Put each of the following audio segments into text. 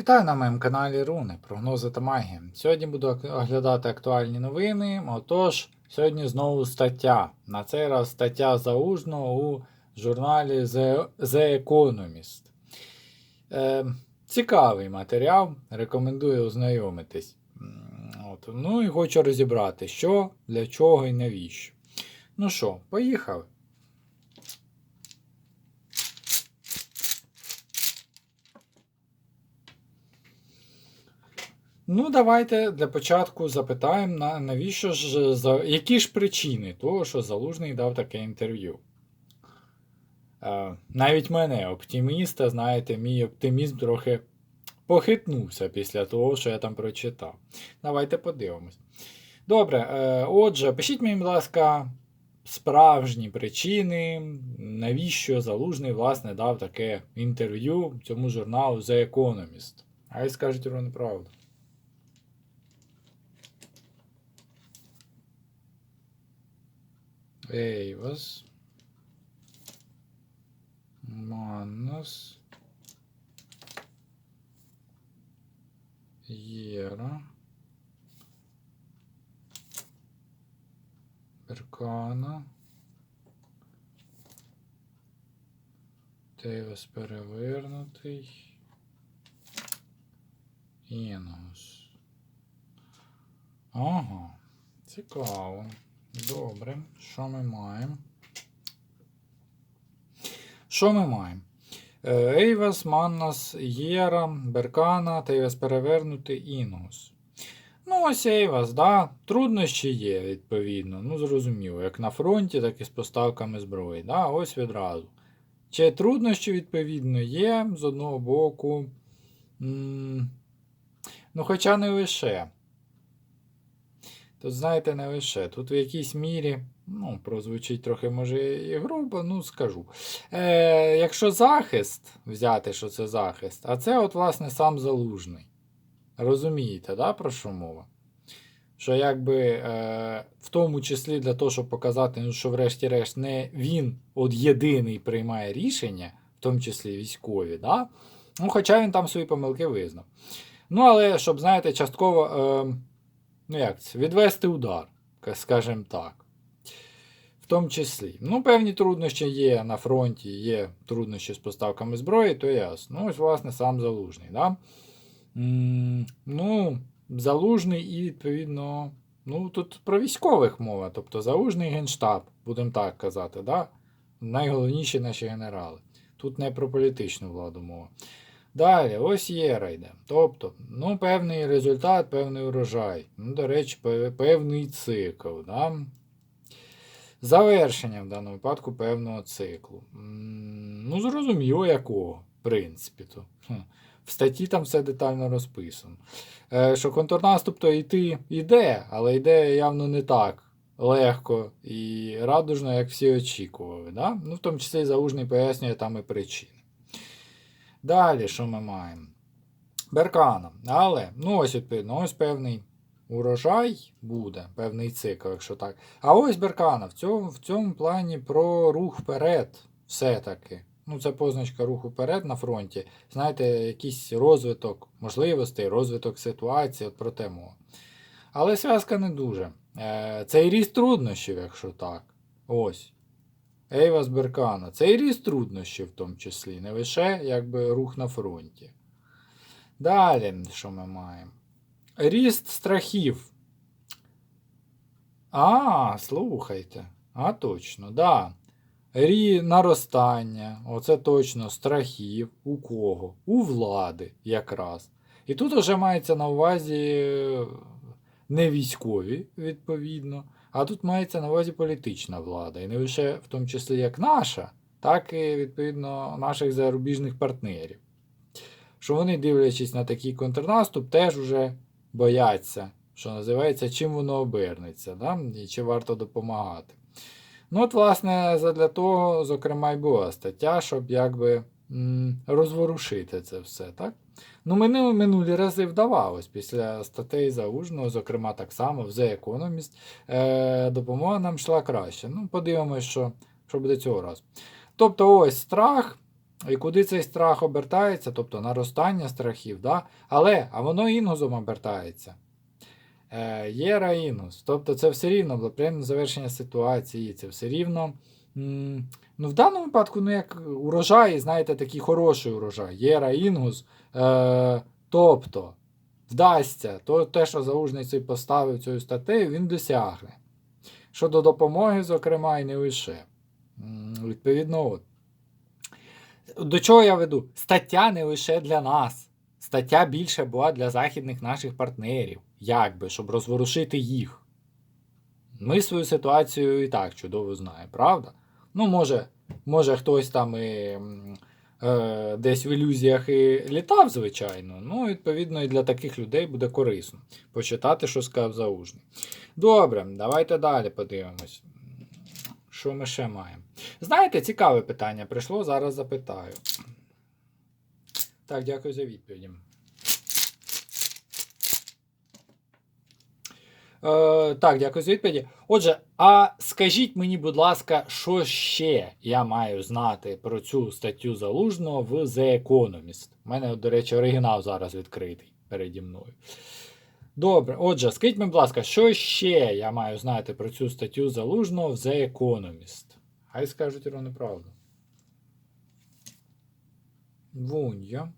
Вітаю на моєму каналі Руни, прогнози та магія. Сьогодні буду оглядати актуальні новини. Отож, сьогодні знову стаття. На цей раз стаття заужного у журналі The Economist. Е, цікавий матеріал, рекомендую ознайомитись. От. Ну і хочу розібрати, що, для чого і навіщо. Ну що, поїхали. Ну, давайте для початку запитаємо, на, навіщо ж за які ж причини того, що Залужний дав таке інтерв'ю. Е, навіть мене, оптиміста, знаєте, мій оптимізм трохи похитнувся після того, що я там прочитав. Давайте подивимось. Добре, е, отже, пишіть мені, будь ласка, справжні причини, навіщо Залужний, власне, дав таке інтерв'ю цьому журналу The Economist. А й скажуть Ірона правду. Eivas. Маннас. Єра. Беркана. Тейвас перевернутий. Інгус. Ага. Цікаво. Добре, що ми маємо? Що ми маємо? Е, Ейвас, Маннас, Єра, Беркана, Тейвас перевернутий, Інгус. Ну, ось Ейвас, да? труднощі є, відповідно. Ну, зрозуміло, як на фронті, так і з поставками зброї. Да? Ось відразу. Чи труднощі, відповідно, є з одного боку. М, Ну, хоча не лише. Тут, знаєте, не лише. Тут в якійсь мірі, ну, прозвучить трохи, може, і грубо, ну скажу. Е, Якщо захист, взяти, що це захист, а це, от, власне, сам залужний. Розумієте, да, про що мова? Що якби е, в тому числі для того, щоб показати, ну, що врешті-решт не він от єдиний приймає рішення, в тому числі військові, да? ну, хоча він там свої помилки визнав. Ну, але щоб, знаєте, частково. Е, ну як це, відвести удар, скажімо так. В тому числі. Ну, певні труднощі є на фронті, є труднощі з поставками зброї, то ясно. Ну, ось, власне, сам залужний. Да? Ну, залужний і, відповідно, ну, тут про військових мова, тобто залужний генштаб, будемо так казати, да? найголовніші наші генерали. Тут не про політичну владу мова. Далі, ось Єра йде. Тобто, ну, певний результат, певний урожай. Ну, до речі, певний цикл. Да? Завершення в даному випадку певного циклу. Ну, зрозуміло, якого, в принципі. то. В статті там все детально розписано. Е, що контрнаступ то йти йде, але йде явно не так легко і радужно, як всі очікували. Да? Ну, в тому числі Заужний пояснює там і причини. Далі, що ми маємо? Беркана. Але, ну ось відповідно, ось певний урожай буде, певний цикл, якщо так. А ось Беркана в цьому, в цьому плані про рух вперед. Все-таки. Ну, це позначка руху вперед на фронті. Знаєте, якийсь розвиток можливостей, розвиток ситуації, от про те. Але зв'язка не дуже. Е, це і ріст труднощів, якщо так. Ось. Ейвас Беркана. Це і ріст труднощів в тому числі, не лише якби рух на фронті. Далі, що ми маємо? Ріст страхів. А, слухайте. А, точно, да. Рі наростання, оце точно страхів. У кого? У влади якраз. І тут вже мається на увазі не військові, відповідно, а тут мається на увазі політична влада. І не лише в тому числі як наша, так і відповідно наших зарубіжних партнерів. Що вони, дивлячись на такий контрнаступ, теж уже бояться, що називається, чим воно обернеться, да? і чи варто допомагати. Ну, от, власне, задля того, зокрема, й була стаття, щоб якби розворушити це все, так? Ну, мені минулі рази вдавалось після статей Заужного, зокрема, так само в The Economist, е, допомога нам йшла краще. Ну, подивимось, що, що буде цього разу. Тобто, ось страх, І куди цей страх обертається, тобто наростання страхів, да? але а воно інгузом обертається. Е, Єра інгус. Тобто це все рівно благоприємне завершення ситуації, це все рівно. Ну, в даному випадку, ну, як урожай, знаєте, такий хороший урожай. Єра інгус. Е, тобто, вдасться, то те, що заужний поставив цю статтею, він досягне. Щодо допомоги, зокрема, і не лише. Відповідно, от. До чого я веду? Стаття не лише для нас. Стаття більше була для західних наших партнерів, якби, щоб розворушити їх. Ми свою ситуацію і так чудово знаємо, правда? Ну, може, може хтось там і, е, десь в ілюзіях і літав, звичайно. Ну, відповідно, і для таких людей буде корисно почитати, що сказав заужний. Добре, давайте далі подивимось. Що ми ще маємо? Знаєте, цікаве питання прийшло, зараз запитаю. Так, дякую за відповіді. Е, так, дякую за відповіді. Отже, а скажіть мені, будь ласка, що ще я маю знати про цю статтю залужного в The Economist? У мене, до речі, оригінал зараз відкритий переді мною. Добре, отже, скажіть мені, будь ласка, що ще я маю знати про цю статтю залужного в The Economist? Хай скажуть Ірони правду. Вуньо.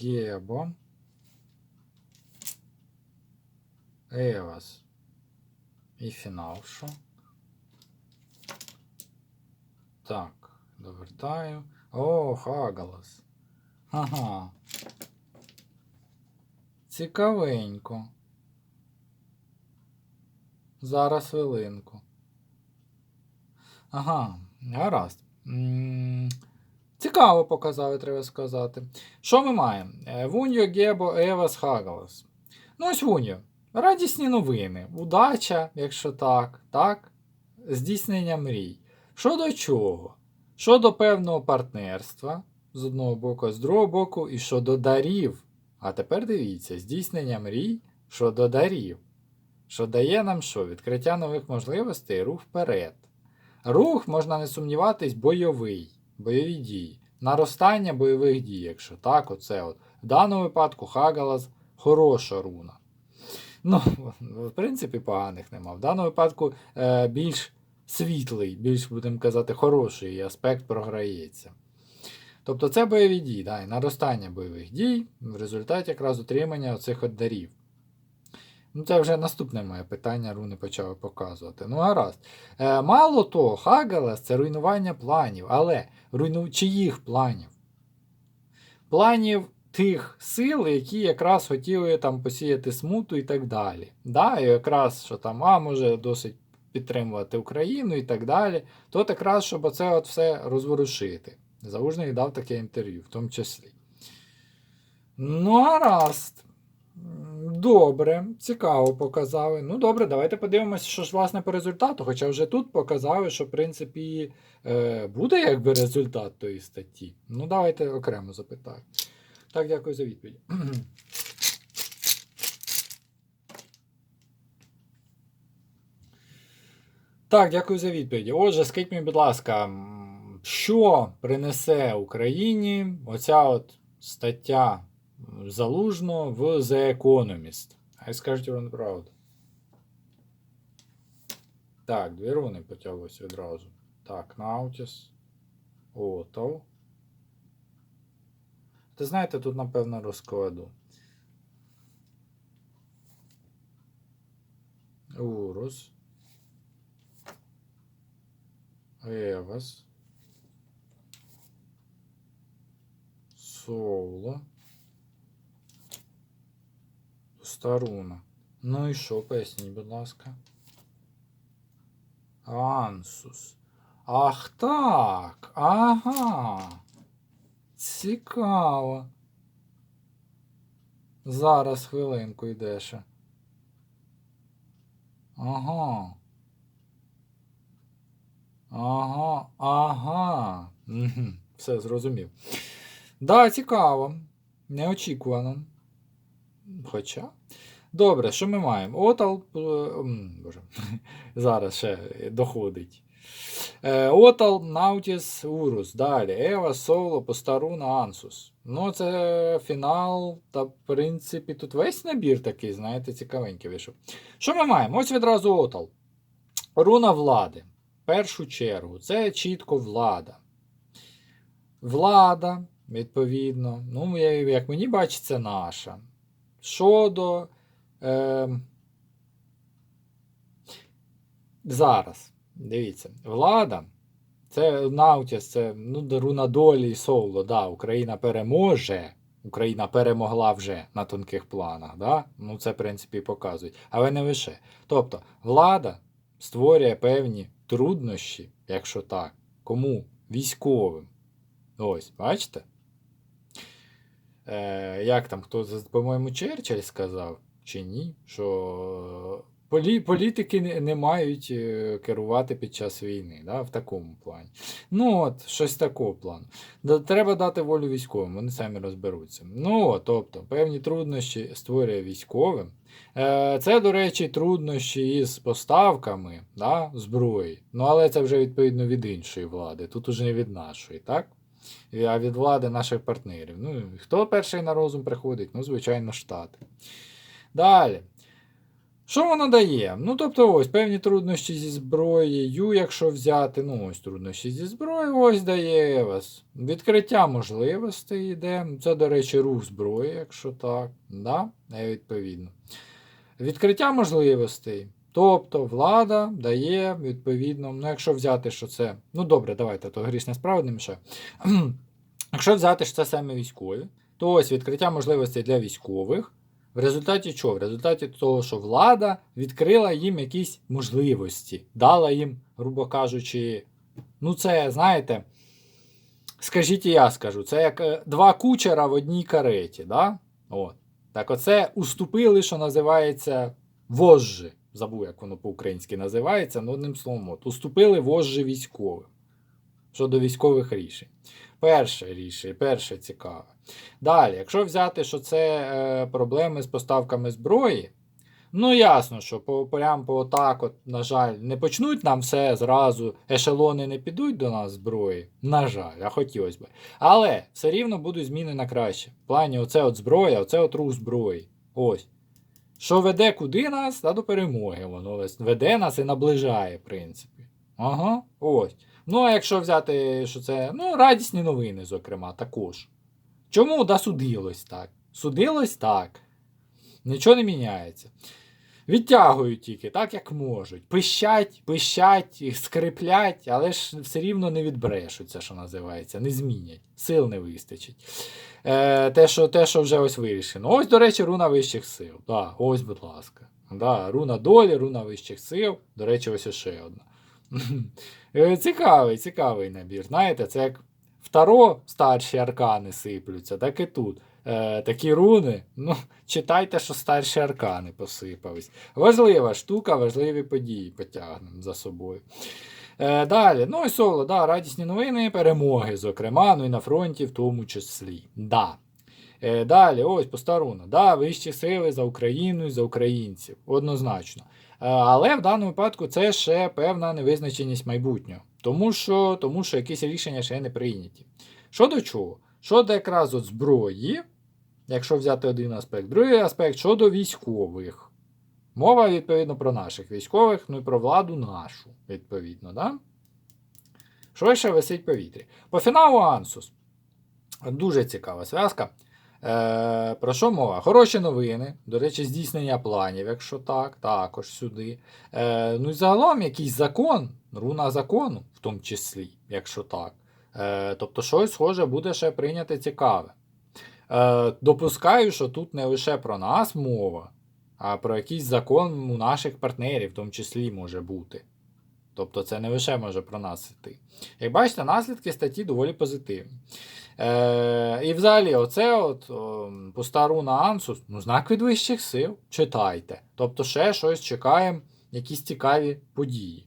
Гебо. Евас. І фінал що? Так, довертаю. О, Хагалас. Ага. Цікавенько. Зараз хвилинку. Ага, гаразд. М, Цікаво показали, треба сказати. Що ми маємо? Е, Вуньо Гебо Евас Хагалас. Ну ось Вуньо. Радісні новини. Удача, якщо так, так? Здійснення мрій. Щодо чого? Щодо певного партнерства з одного боку, з другого боку, і щодо дарів. А тепер дивіться, здійснення мрій щодо дарів. Що дає нам що? Відкриття нових можливостей і рух вперед. Рух, можна не сумніватись, бойовий, бойові дії. Наростання бойових дій, якщо так, оце от. В даному випадку Хагалас хороша руна. Ну, в принципі, поганих нема. В даному випадку е, більш світлий, більш, будемо казати, хороший аспект програється. Тобто це бойові дії, да, і наростання бойових дій в результаті якраз отримання оцих от дарів. Ну, це вже наступне моє питання, руни почали показувати. Ну, гаразд. Е, мало того, Хагалас це руйнування планів, але руйну... чиїх планів? Планів тих сил, які якраз хотіли там посіяти смуту і так далі. Да, І якраз, що там, а може досить підтримувати Україну і так далі, то якраз, щоб оце от все розворушити. Заужний дав таке інтерв'ю, в тому числі. Ну, гаразд. Добре, цікаво показали. Ну, добре, давайте подивимося, що ж власне по результату. Хоча вже тут показали, що, в принципі, е, буде якби результат тої статті. Ну, давайте окремо запитаю. Так, дякую за відповідь. Так, дякую за відповіді. Отже, скажіть мені, будь ласка, що принесе Україні оця от стаття залужно в The Economist? Хай скажуть вам правду. Так, дві руни потяглося відразу. Так, Наутіс. Отов. Ти знаєте, тут, напевно, розкладу. Урус. Евас. Соло. Старуна. Ну і що, поясніть, будь ласка. Ансус. Ах так. Ага. Цікаво. Зараз хвилинку йде. Ага. Ага, ага. Все зрозумів. Да, цікаво. Неочікувано. Хоча. Добре, що ми маємо? Отал. е, Боже. Зараз ще доходить. Е, Отал, Наутіс, Урус. Далі. Ева, Соло, Постаруна, Ансус. Ну, це фінал, та, в принципі, тут весь набір такий, знаєте, цікавенький вийшов. Що ми маємо? Ось відразу Отал. Руна влади. Першу чергу, це чітко влада. Влада, відповідно. Ну, як мені бачиться, наша. Щодо. Е, зараз. Дивіться, влада. Це Наутіс, це ну, руна долі і соло. Да, Україна переможе. Україна перемогла вже на тонких планах. Да? Ну, це, в принципі, показують. Але не лише. Тобто, влада створює певні труднощі, якщо так. Кому? Військовим. Ось, бачите? Е, як там, хто, по-моєму, Черчилль сказав, чи ні? Що полі, політики не, не мають е, керувати під час війни, да, в такому плані. Ну, от, щось такого плану. Треба дати волю військовим, вони самі розберуться. Ну, тобто, певні труднощі створює військовим. Е, Це, до речі, труднощі із поставками да, зброї. Ну, але це вже відповідно від іншої влади. Тут уже не від нашої, так? А від влади наших партнерів. Ну, хто перший на розум приходить? Ну, звичайно, Штати. Далі. Що воно дає? Ну, тобто, ось певні труднощі зі зброєю, якщо взяти, ну, ось труднощі зі зброєю, ось дає вас. Відкриття можливостей йде. Це, до речі, рух зброї, якщо так. Да? Е, Відповідно. Відкриття можливостей. Тобто влада дає відповідно, ну якщо взяти, що це. Ну добре, давайте, то грішне справа не мішає. Якщо взяти, що це саме військові, то ось відкриття можливостей для військових. В результаті чого? В результаті того, що влада відкрила їм якісь можливості, дала їм, грубо кажучи, ну це, знаєте, скажіть і я скажу, це як е, два кучера в одній кареті. Да? От. Так оце уступили, що називається вожжі. Забув, як воно по-українськи називається, ну одним словом, от, уступили вожжі військовим щодо військових рішень. Перше рішення, перше цікаве. Далі, якщо взяти, що це е, проблеми з поставками зброї, ну ясно, що по, прям по так, от, на жаль, не почнуть нам все зразу, ешелони не підуть до нас зброї. На жаль, а хотілося б. Але все рівно будуть зміни на краще. В плані, оце от зброя, оце от рух зброї. Ось. Що веде куди нас, та до перемоги. Воно веде нас і наближає, в принципі. Ага, ось. Ну, а якщо взяти, що це ну, радісні новини, зокрема, також. Чому да судилось так? Судилось так. Нічого не міняється. Відтягують тільки так, як можуть. Пищать, пищать, скриплять, але ж все рівно не відбрешуться, що називається, не змінять. Сил не вистачить. Е, те, що, те, що вже ось вирішено. Ось, до речі, руна вищих сил. Да, ось, будь ласка. Да, руна долі, руна вищих сил. До речі, ось ще одна. Е, Цікавий, цікавий набір. Знаєте, це як в Таро старші аркани сиплються, так і тут. Е, такі руни. Ну, читайте, що старші аркани посипались. Важлива штука, важливі події потягнемо за собою. Е, далі, ну і соло, да, радісні новини, перемоги, зокрема, ну і на фронті в тому числі. Да. Е, далі, ось постаруна. Да, вищі сили за Україну і за українців. Однозначно. Е, Але в даному випадку це ще певна невизначеність майбутнього. Тому що, тому що якісь рішення ще не прийняті. Щодо чого? Щодо якраз от зброї, якщо взяти один аспект, другий аспект щодо військових. Мова, відповідно, про наших військових, ну і про владу нашу, відповідно. Да? Що ще висить в повітрі? По фіналу Ансус. Дуже цікава зв'язка. Е, про що мова? Хороші новини. До речі, здійснення планів, якщо так, також сюди. Е, ну і загалом якийсь закон, руна закону, в тому числі, якщо так. Е, тобто, щось схоже буде ще прийняти цікаве. Е, допускаю, що тут не лише про нас мова, а про якийсь закон у наших партнерів, в тому числі може бути. Тобто це не лише може про нас йти. Як бачите, наслідки статті доволі позитивні. Е, і взагалі, оце от о, пуста руна Ансус, ну, знак від вищих сил. Читайте. Тобто, ще щось чекаємо, якісь цікаві події.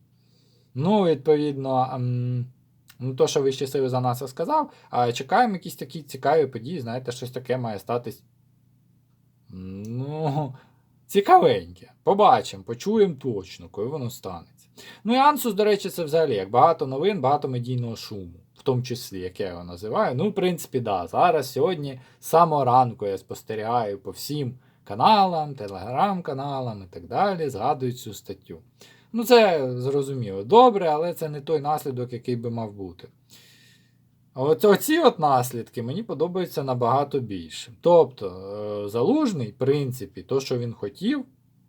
Ну, відповідно, ем, ну, то, що вищі сили за нас сказав, а чекаємо якісь такі цікаві події, знаєте, щось таке має статись. Ну, цікавеньке. Побачимо, почуємо точно, коли воно станеться. Ну і Ансус, до речі, це взагалі як багато новин, багато медійного шуму, в тому числі, як я його називаю. Ну, в принципі, да. Зараз сьогодні з самого ранку я спостерігаю по всім каналам, телеграм-каналам і так далі, згадують цю статтю. Ну, це зрозуміло. Добре, але це не той наслідок, який би мав бути. От оці от наслідки мені подобаються набагато більше. Тобто, е, залужний, в принципі, то, що він хотів,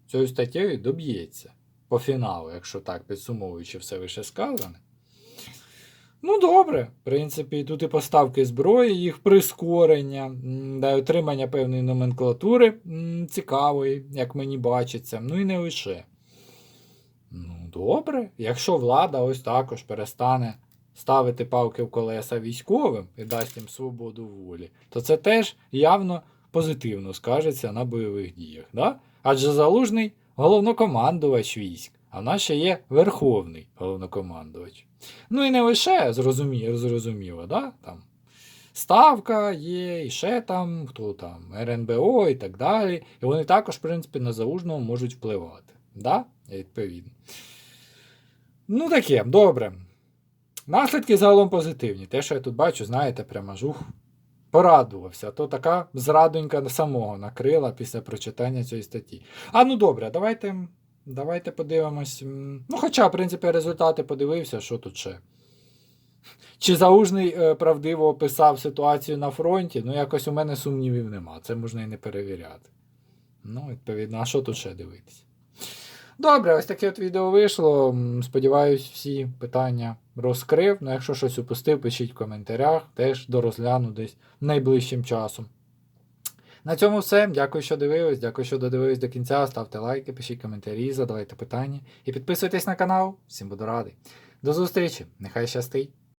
цією статтєю доб'ється по фіналу, якщо так, підсумовуючи все вище сказане. Ну, добре, в принципі, тут і поставки зброї, їх прискорення, да, отримання певної номенклатури цікавої, як мені бачиться. Ну і не лише. Ну, добре. Якщо влада ось також перестане ставити палки в колеса військовим і дасть їм свободу волі, то це теж явно позитивно скажеться на бойових діях. Да? Адже залужний головнокомандувач військ, а в нас ще є верховний головнокомандувач. Ну і не лише зрозуміло, зрозуміло да? там, ставка є, і ще там, хто там, РНБО і так далі. І вони також, в принципі, на залужного можуть впливати. Да? Відповідно. Ну, таке, добре. Наслідки загалом позитивні. Те, що я тут бачу, знаєте, прямо жух. Порадувався. То така зрадонька самого накрила після прочитання цієї статті. А ну добре, давайте, давайте подивимось. Ну, хоча, в принципі, результати подивився, що тут ще. Чи Заужний е, правдиво описав ситуацію на фронті? Ну, якось у мене сумнівів нема. Це можна і не перевіряти. Ну, відповідно, а що тут ще дивитися? Добре, ось таке от відео вийшло. Сподіваюсь, всі питання розкрив. Ну, якщо щось упустив, пишіть в коментарях, теж дорозгляну десь найближчим часом. На цьому все. Дякую, що дивились. Дякую, що додивились до кінця. Ставте лайки, пишіть коментарі, задавайте питання і підписуйтесь на канал. Всім буду радий. До зустрічі! Нехай щастить!